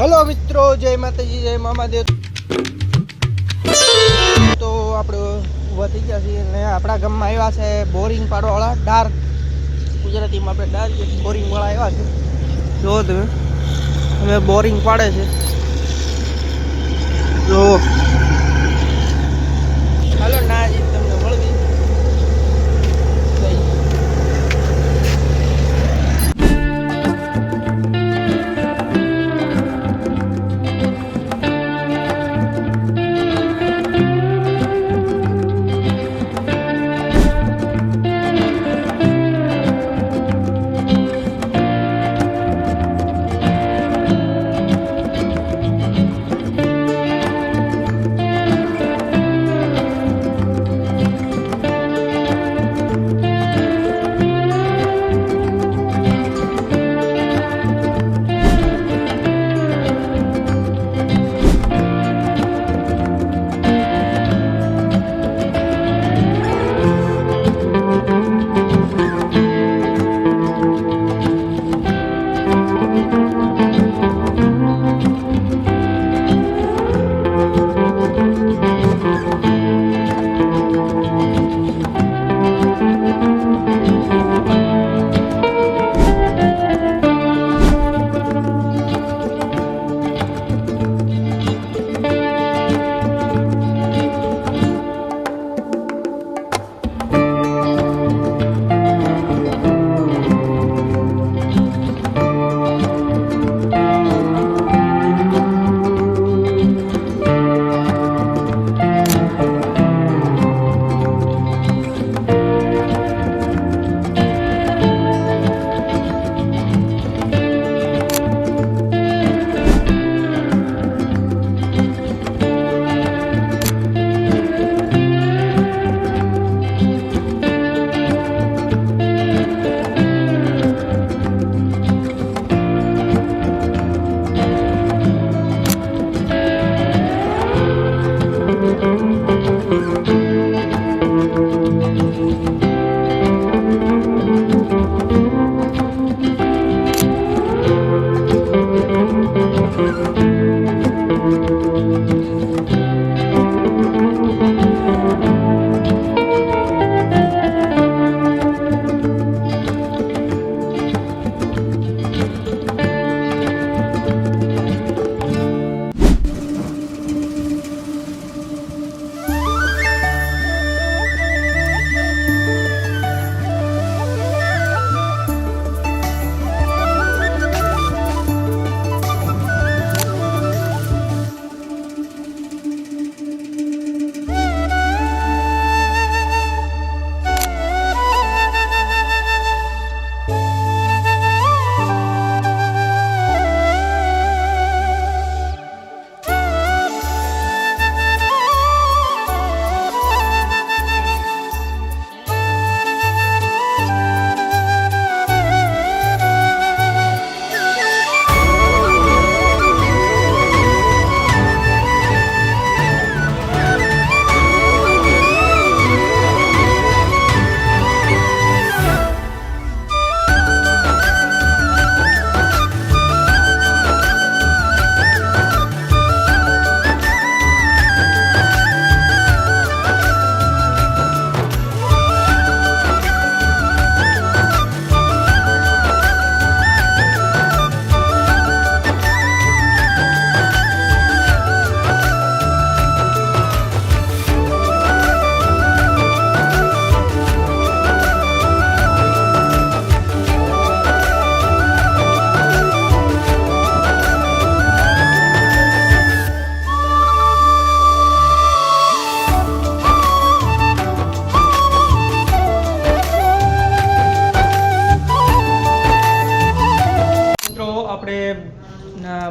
Hello મિત્રો, જય માતાજી, જય મામાદેવ તો આપણે ઊભા થઈ ગયા છીએ અને આપણા ગામમાં આવ્યા છે બોરિંગ પાડવાવાળા ડાર્ક ગુજરાતીમાં આપણે ડાર્ક બોરિંગ વાળા આવ્યા છે. જુઓ તમે. અમે બોરિંગ પાડે છે. જો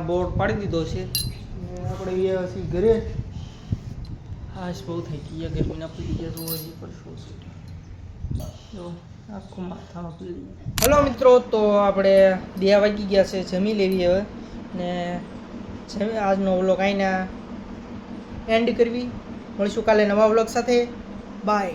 બોર્ડ પાડી દીધો છે. આપણે ગયા છીએ ઘરે હાશ બહુ થઈ ગઈ ગરમીના પડી ગયા તો હજી પણ શું છે. આખું માથામાં પડી હલો મિત્રો તો આપણે બે વાગી ગયા છે જમી લેવી હવે. ને જમી આજનો વ્લોગ આઈને એન્ડ કરવી. મળીશું કાલે નવા વ્લોગ સાથે. બાય